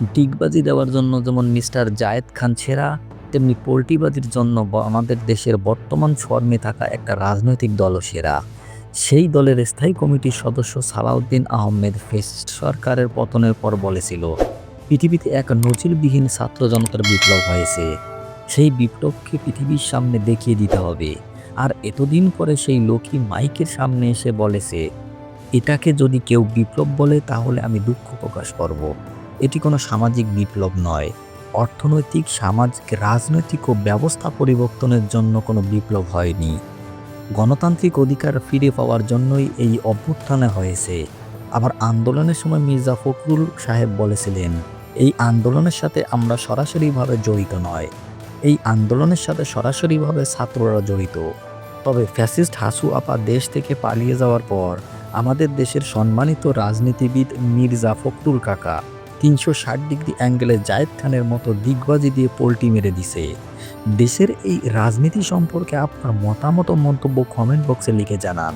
ডিগবাজি দেওয়ার জন্য যেমন মিস্টার জায়েদ খান ছেঁড়া তেমনি পোল্ট্রিবাজির জন্য আমাদের দেশের বর্তমান ফর্মে থাকা একটা রাজনৈতিক দলও সেরা। সেই দলের স্থায়ী কমিটির সদস্য সালাউদ্দিন আহমেদ ফেসিস্ট সরকারের পতনের পর বলেছিল, পৃথিবীতে এক নজিরবিহীন ছাত্র জনতার বিপ্লব হয়েছে। সেই বিপ্লবকে পৃথিবীর সামনে দেখিয়ে দিতে হবে। আর এতদিন পরে সেই লোকই মাইকের সামনে এসে বলেছে, এটাকে যদি কেউ বিপ্লব বলে, তাহলে আমি দুঃখ প্রকাশ করব। এটি কোনো সামাজিক বিপ্লব নয়। অর্থনৈতিক, সামাজিক, রাজনৈতিক ও ব্যবস্থা পরিবর্তনের জন্য কোনো বিপ্লব হয়নি। গণতান্ত্রিক অধিকার ফিরে পাওয়ার জন্যই এই অভ্যুত্থানে হয়েছে। আবার আন্দোলনের সময় মির্জা ফখরুল সাহেব বলেছিলেন, এই আন্দোলনের সাথে আমরা সরাসরিভাবে জড়িত নয়। এই আন্দোলনের সাথে সরাসরিভাবে ছাত্ররা জড়িত। তবে ফ্যাসিস্ট হাসু আপা দেশ থেকে পালিয়ে যাওয়ার পর আমাদের দেশের সম্মানিত রাজনীতিবিদ মির্জা ফখরুল কাকা তিনশো ষাট ডিগ্রি অ্যাঙ্গেলে জায়েদ খানের মতো দিগবাজি দিয়ে পোলটি মেরে দিছে। দেশের এই রাজনীতি সম্পর্কে আপনার মতামত মন্তব্য কমেন্ট বক্সে লিখে জানান।